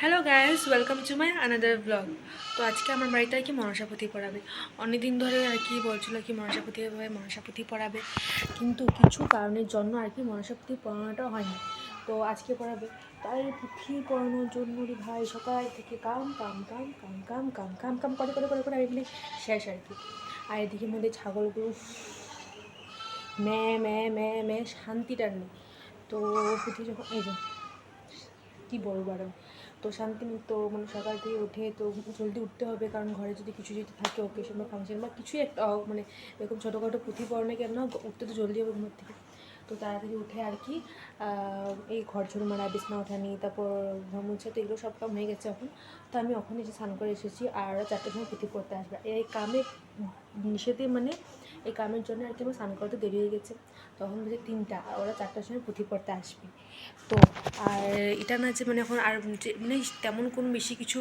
Hello guys welcome to my another blog তো আজকে আমার বাড়িতে আর কি মনসাপতি পড়াবে অনেকদিন ধরে আর কি বলছিল কি মনসাপতি হবে মনসাপতি পড়াবে কিন্তু কিছু কারণের জন্য আর কি মনসাপতি পড়ানোটা হয়নি। তো আজকে পড়াবে তাই পুঁথি পড়ানোর জন্য ভাই, সকাল থেকে কাম কাম কাম কাম কাম কাম কাম কাম, করে করে করে করে এগুলি শেষ আর কি। আর এদিকে মধ্যে ছাগলগুলো ম্যা ম্যা ম্যা ম্যা শান্তিটার নেই। তো পুঁথি যখন, এই যে, কী বলব আরও তো শান্তি তো মানে সকাল থেকে উঠে তো জলদি উঠতে হবে, কারণ ঘরে যদি কিছু যদি থাকে অকেশন বা ফাংশন বা কিছুই একটা মানে এরকম ছোটোখাটো পুঁথি পড়ানো কেন উঠতে তো জলদি হবে ঘুমোর থেকে। তো তাড়াতাড়ি উঠে আর কি এই ঘর ঝুড়ো মারা, বিছনা ওঠানি, তারপর ঘর মুছা তো এগুলো সব কাম হয়ে গেছে এখন। তো আমি ওখানে এসে স্নান করে এসেছি, আর ওরা চারটের সময় পুঁথি পড়তে আসবে। এই কামে নিষেধে মানে এই কামের জন্য আর কি আমার স্নান করতে দেরি হয়ে গেছে। তখন বুঝে তিনটা, আর ওরা চারটার সময় পুঁথি পড়তে আসবে। তো আর এটা না যে মানে এখন আর মানে তেমন কোনো বেশি কিছু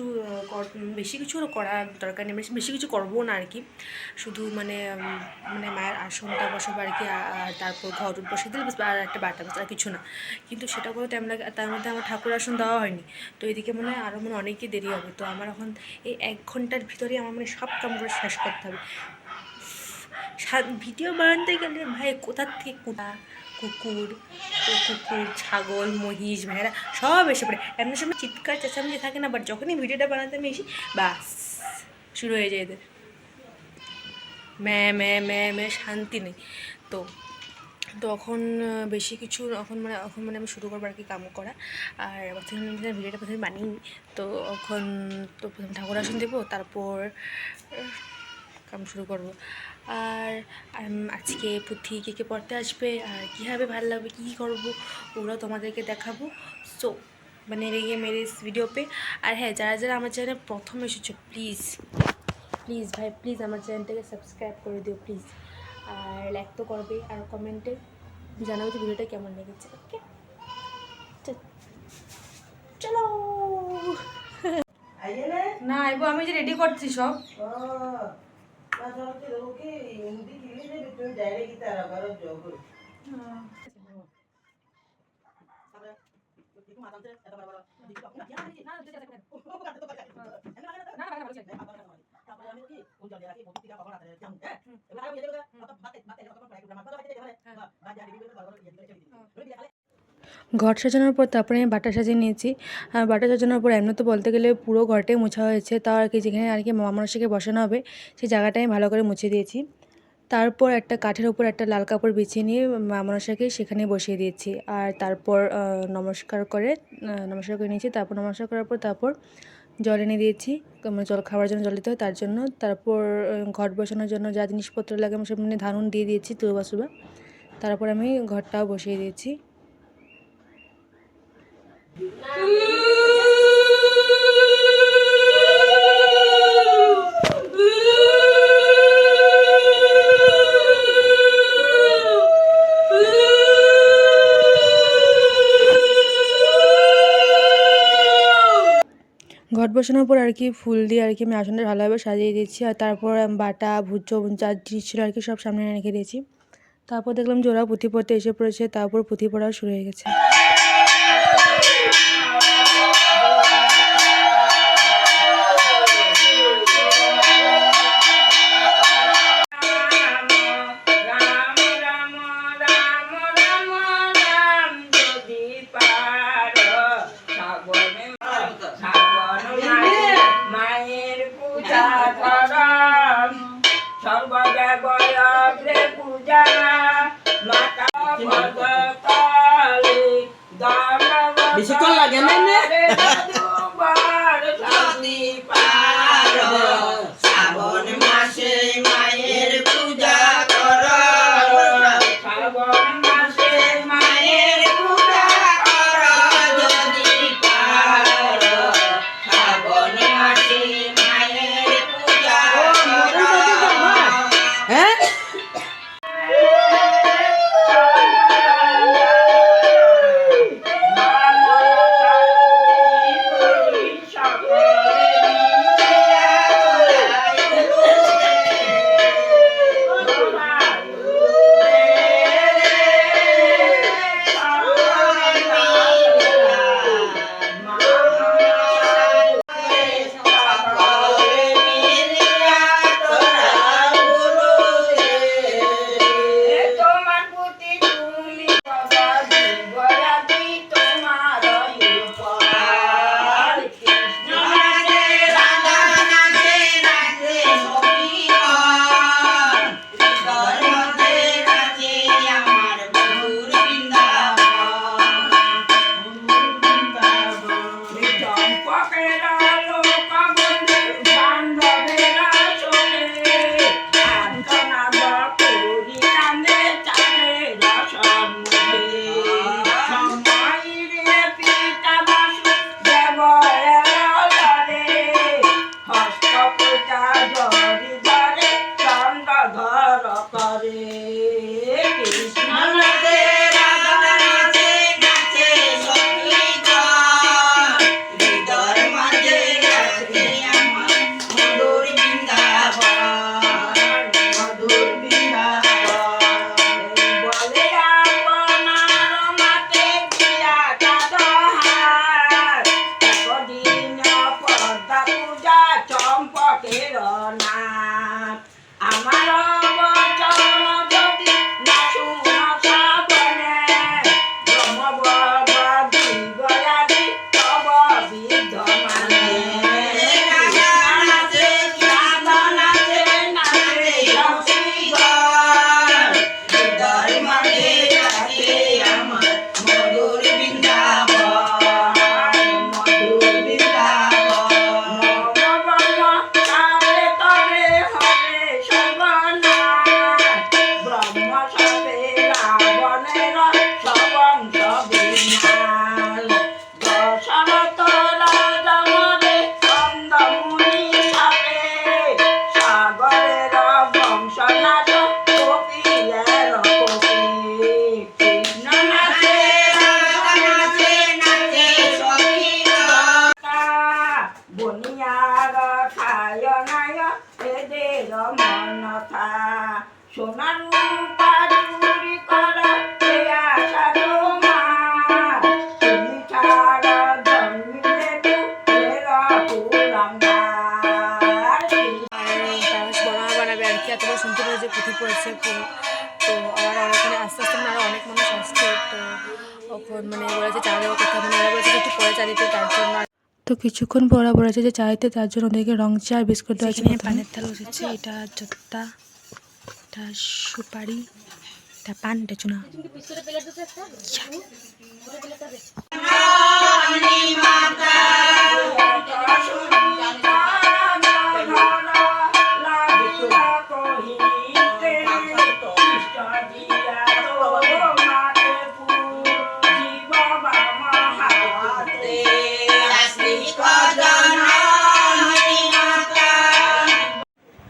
বেশি কিছু করার দরকার নেই বেশি- বেশি কিছু করব না আর কি। শুধু মানে মানে মায়ের আসনটা বসাবো আর কি আর তারপর ঘর বসে দিলে আর একটা বাটা বাস আর কিছু না। কিন্তু সেটা করে তেমন লাগে, তার মধ্যে আমার ঠাকুর আসন দেওয়া হয়নি। তো এদিকে মনে হয় আরও মানে অনেকই দেরি হবে। তো আমার এখন এই এক ঘণ্টার ভিতরে আমার মানে সব কামগুলো শেষ করতে হবে। ভিডিও বানাতে গেলে ভাই কোথার থেকে কোথা? কুকুর কুকুর, ছাগল, মহিষ, ভেড়া, সব এসে পড়ে। এমনি সময় চিৎকার, চেঁচামেচি থাকে না বাট যখনই ভিডিওটা বানাতে আমি এসি বাস, শুরু হয়ে যায় এদের। ম্যা ম্যা ম্যা ম্যা, শান্তি নেই। তো তখন বেশি কিছু এখন মানে এখন মানে আমি শুরু করব আর কি কাম করা। আর প্রথমে ভিডিওটা প্রথমে বানিয়ে তো এখন তো প্রথমে ঠাকুর আসন দেবো, তারপর কাম শুরু করব। আর আজকে পুঁথি কে কে পড়তে আসবে আর কীভাবে ভালো লাগবে কী করব ওগুলো তোমাদেরকে দেখাবো। সো মানে রেগে মেরে ভিডিও পে আর হ্যাঁ যারা যারা আমার চ্যানেলে প্রথম এসেছ প্লিজ প্লিজ ভাই প্লিজ আমার চ্যানেলটাকে সাবস্ক্রাইব করে দিও প্লিজ আর লাইক তো করবে আর কমেন্টে জানাবে যে ভিডিওটা কেমন লেগেছে ওকে চলো। না। আইবো আমি যে রেডি করছি সব। సమాచారం లోకి హిందీ తెలియదు పెట్టు డైరెక్ట్ ఇస్తారు అబ్బాయి జాబ్ না না না ঘর সাজানোর পর তারপরে আমি বাটা সাজিয়ে নিয়েছি। আর বাটা সাজানোর পর এমনি তো বলতে গেলে পুরো ঘরটাই মোছা হয়েছে। তাও আর কি যেখানে আর কি মা মনসাকে বসানো হবে, সেই জায়গাটাই আমি ভালো করে মুছে দিয়েছি। তারপর একটা কাঠের উপর একটা লাল কাপড় বিছিয়ে নিয়ে মনসাকে সেখানে বসিয়ে দিয়েছি। আর তারপর নমস্কার করে নমস্কার করে নিয়েছি। তারপর নমস্কার করার পর তারপর জল এনে দিয়েছি। মানে জল খাওয়ার জন্য জল দিতে হয়, তার জন্য। তারপর ঘট বসানোর জন্য যা জিনিসপত্র লাগে, আমি সব মানে ধারণ দিয়ে দিয়েছি তুবা তারপর আমি ঘরটাও বসিয়ে দিয়েছি। ঘট বসানোর পর আর কি ফুল দিয়ে আর কি আমি আসনটা ভালোভাবে সাজিয়ে দিয়েছি, আর তারপর বাটা ভুজো যা জিনিস ছিল আর কি সব সামনে রেখে দিয়েছি। তারপর দেখলাম যে ওরা পুঁথি পড়তে এসে পড়েছে, তারপর পুঁথি পড়া শুরু হয়ে গেছে। ને પારો ধর যে পুঁথি পড়েছে তো আবার আর ওখানে আস্তে আস্তে মানে আরও অনেক মানুষ আসছে তো তখন মানে বলেছে চা দেওয়ার কথা মানে ওরা বলেছে একটু পরে চা দিতে তার জন্য তো কিছুক্ষণ পর বলেছে যে চা দিতে তার জন্য ওদেরকে রং চা আর বিস্কুট দেওয়া হয়েছে পানের থাল বসেছে এটা জোত্তা এটা সুপারি এটা পান এটা চুনা।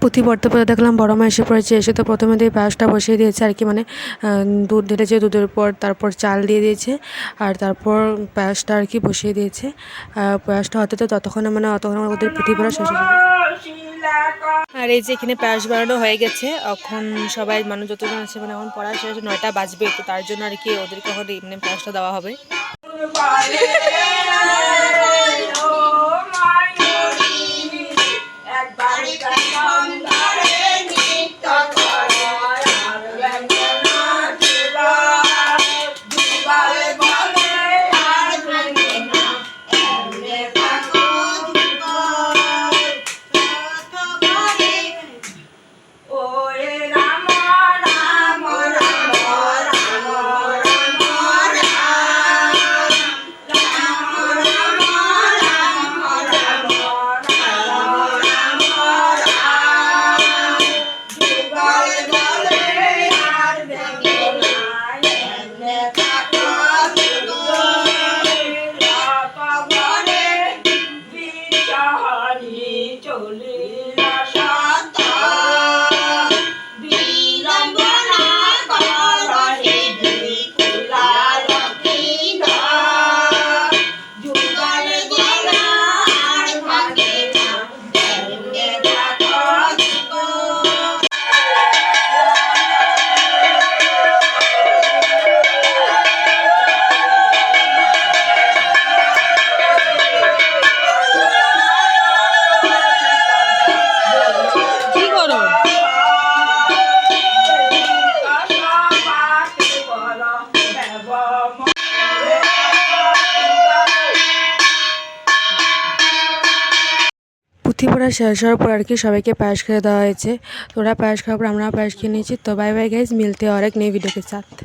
পুঁথি পড়তে পড়তে দেখলাম বড় মা এসে পড়েছে, এসে তো প্রথমে দিয়ে পায়েসটা বসিয়ে দিয়েছে আর কি মানে দুধ ঢেলেছে দুধের পর তারপর চাল দিয়ে দিয়েছে আর তারপর পায়েসটা আর কি বসিয়ে দিয়েছে। পায়েসটা হতে তো ততক্ষণে মানে অতক্ষণ ওদের পুঁথি পড়া শেষ আর এই যে এখানে পায়েস বানানো হয়ে গেছে, এখন সবাই মানুষ যতজন আছে মানে এখন পড়া শেষ, নয়টা বাজবে, তো তার জন্য আর কি ওদেরকে এখন এমনি পায়েসটা দেওয়া হবে। পড়া শেষ হওয়ার পর আর কি সবাইকে পায়েস খেয়ে দেওয়া হয়েছে। তোরা পায়েস খাওয়ার পর আমরাও পায়েস খেয়ে নিয়েছি। তো বাই বাই গাইজ মিলতে অনেক নেই ভিডিওকে সাথে।